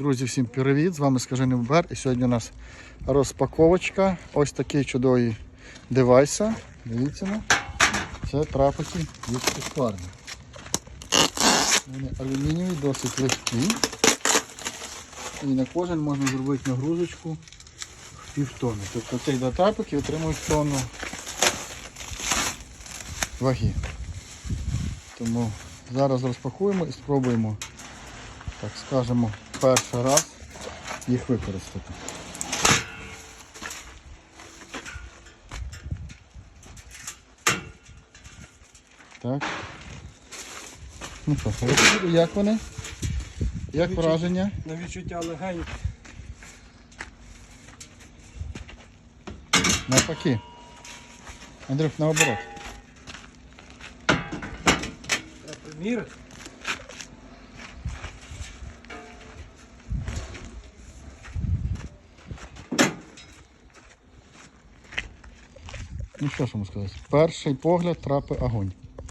Друзі, всім привіт! З вами Скажений Бер. І сьогодні у нас розпаковочка ось такий чудовий девайса. Дивіться на. Це трапики від скварні. Вони алюмінієві, досить легкі. І на кожен можна зробити нагрузочку в півтони. Тобто цей два трапики отримують тонну ваги. Тому зараз розпакуємо і спробуємо, так скажемо, перший раз їх використати. Так. Ну що, як вони? Як Відчуття. враження? На відчуття легень. Навпаки. Андрюх, наоборот. Треба примірити. Ну що ж можу сказати? Перший погляд трапи огонь.